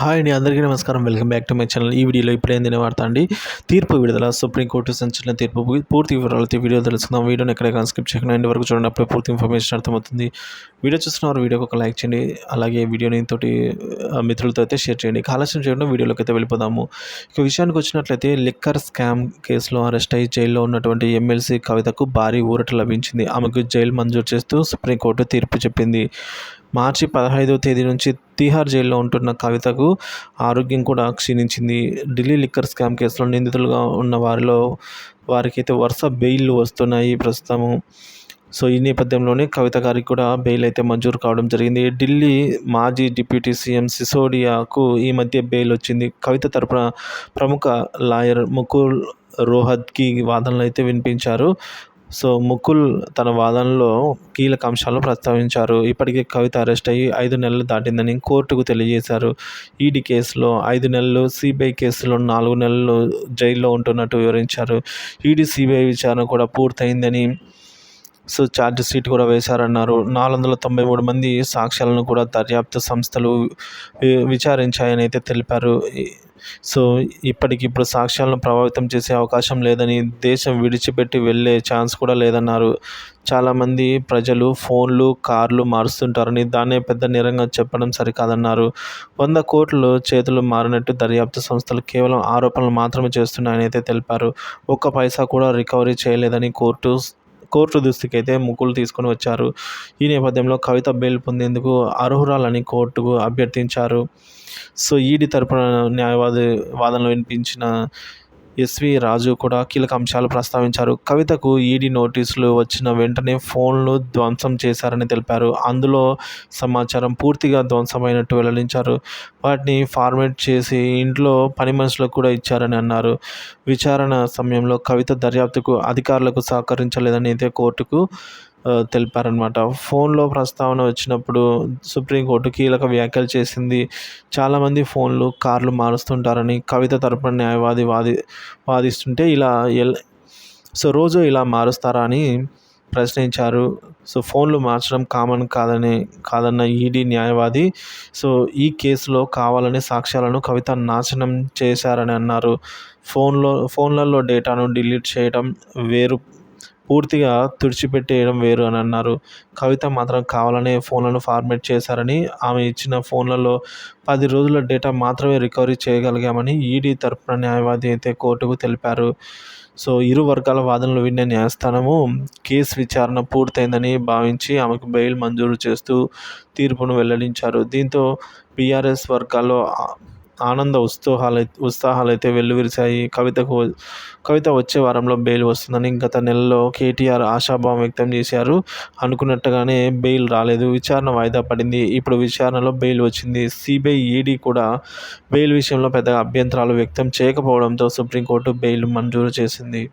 Hi అండి అందరికీ నమస్కారం. Welcome back to my channel. ఈ వీడియోలో ఇప్పుడు ఏంది వార్త అండి. తీర్పు విడుదల సుప్రీంకోర్టు సంచలన తీర్పు పూర్తి వివరాలతో వీడియో తెలుసుకుందాం. వీడియోని ఎక్కడ స్కిప్ చేయకుండా ఎండ్ వరకు చూడండి. అప్పుడే పూర్తి ఇన్ఫర్మేషన్ అర్థమవుతుంది. వీడియో చూస్తున్న వీడియోకి ఒక లైక్ చేయండి. అలాగే వీడియోని తోటి మిత్రులతో అయితే షేర్ చేయండి. ఆలస్యం చేయడం వీడియోలోకి అయితే వెళ్ళిపోదాము. ఇక విషయానికి వచ్చినట్లయితే లిక్కర్ స్కామ్ కేసులో అరెస్ట్ అయ్యి జైల్లో ఉన్నటువంటి ఎమ్మెల్సీ కవితకు భారీ ఊరట లభించింది. ఆమెకు జైలు మంజూరు చేస్తూ సుప్రీంకోర్టు తీర్పు చెప్పింది. మార్చి పదహైదవ తేదీ నుంచి తీహార్ జైల్లో ఉంటున్న కవితకు ఆరోగ్యం కూడా క్షీణించింది. ఢిల్లీ లిక్కర్ స్కామ్ కేసులో నిందితులుగా ఉన్న వారిలో వారికైతే వరుస బెయిల్లు వస్తున్నాయి ప్రస్తుతము. సో ఈ నేపథ్యంలోనే కవిత గారికి కూడా బెయిల్ అయితే మంజూరు కావడం జరిగింది. ఢిల్లీ మాజీ డిప్యూటీ సీఎం సిసోడియాకు ఈ మధ్య బెయిల్ వచ్చింది. కవిత తరపున ప్రముఖ లాయర్ ముకుల్ రోహత్కి వాదనలు అయితే వినిపించారు. సో ముకుల్ తన వాదనలో కీలక అంశాలను ప్రస్తావించారు. ఇప్పటికే కవిత అరెస్ట్ అయ్యి ఐదు నెలలు దాటిందని కోర్టుకు తెలియజేశారు. ఈడీ కేసులో ఐదు నెలలు సిబిఐ కేసులో నాలుగు నెలలు జైల్లో ఉంటున్నట్టు వివరించారు. ఈడీ సిబిఐ విచారణ కూడా పూర్తయిందని సో ఛార్జ్ షీట్ కూడా వేశారన్నారు. నాలుగు వందల తొంభై మూడు మంది సాక్ష్యాలను కూడా దర్యాప్తు సంస్థలు విచారించాయని అయితే తెలిపారు. సో ఇప్పటికిప్పుడు సాక్ష్యాలను ప్రభావితం చేసే అవకాశం లేదని దేశం విడిచిపెట్టి వెళ్ళే ఛాన్స్ కూడా లేదన్నారు. చాలామంది ప్రజలు ఫోన్లు కార్లు మారుస్తుంటారని దాన్నే పెద్ద నేరంగా చెప్పడం సరికాదన్నారు. వంద కోట్లు చేతులు మారినట్టు దర్యాప్తు సంస్థలు కేవలం ఆరోపణలు మాత్రమే చేస్తున్నాయని అయితే తెలిపారు. ఒక్క పైసా కూడా రికవరీ చేయలేదని కోర్టు కోర్టు దృష్టికి అయితే ముగ్గులు తీసుకొని వచ్చారు. ఈ నేపథ్యంలో కవిత బెయిల్ పొందేందుకు అర్హురాలని కోర్టుకు అభ్యర్థించారు. సో ఈడీ తరపున న్యాయవాది వాదనలు వినిపించిన ఎస్వి రాజు కూడా కీలక అంశాలు ప్రస్తావించారు. కవితకు ఈడీ నోటీసులు వచ్చిన వెంటనే ఫోన్లు ధ్వంసం చేశారని తెలిపారు. అందులో సమాచారం పూర్తిగా ధ్వంసమైనట్టు వెల్లడించారు. వాటిని ఫార్మేట్ చేసి ఇంట్లో పని మనుషులకు కూడా ఇచ్చారని అన్నారు. విచారణ సమయంలో కవిత దర్యాప్తుకు అధికారులకు సహకరించలేదని అయితే కోర్టుకు తెలిపారనమాట ఫోన్లో ప్రస్తావన వచ్చినప్పుడు సుప్రీంకోర్టు కీలక వ్యాఖ్యలు చేసింది. చాలామంది ఫోన్లు కార్లు మారుస్తుంటారని కవిత తరపున న్యాయవాది వాది వాదిస్తుంటే ఇలా ఎల్ సో రోజు ఇలా మారుస్తారా అని ప్రశ్నించారు. సో ఫోన్లు మార్చడం కామన్ కాదని కాదన్న ఈడీ న్యాయవాది సో ఈ కేసులో కావాలని సాక్ష్యాలను కవిత నాశనం చేశారని అన్నారు. ఫోన్లో ఫోన్లలో డేటాను డిలీట్ చేయడం వేరు పూర్తిగా తుడిచిపెట్టేయడం వేరు అని అన్నారు. కవిత మాత్రం కావాలనే ఫోన్లను ఫార్మేట్ చేశారని ఆమె ఇచ్చిన ఫోన్లలో పది రోజుల డేటా మాత్రమే రికవరీ చేయగలిగామని ఈడీ తరపున న్యాయవాది అయితే కోర్టుకు తెలిపారు. సో ఇరు వర్గాల వాదనలు విన్న న్యాయస్థానము కేసు విచారణ పూర్తయిందని భావించి ఆమెకు బెయిల్ మంజూరు చేస్తూ తీర్పును వెల్లడించారు. దీంతో బీఆర్ఎస్ వర్గాల్లో ఆనంద ఉత్సాహాలు ఉత్సాహాలు అయితే వెల్లువిరిశాయి కవితకు కవిత వచ్చే వారంలో బెయిల్ వస్తుందని గత నెలలో కేటీఆర్ ఆశాభావం వ్యక్తం చేశారు. అనుకున్నట్టుగానే బెయిల్ రాలేదు. విచారణ వాయిదా పడింది. ఇప్పుడు విచారణలో బెయిల్ వచ్చింది. సిబిఐ ఈడీ కూడా బెయిల్ విషయంలో పెద్దగా అభ్యంతరాలు వ్యక్తం చేయకపోవడంతో సుప్రీంకోర్టు బెయిల్ మంజూరు చేసింది.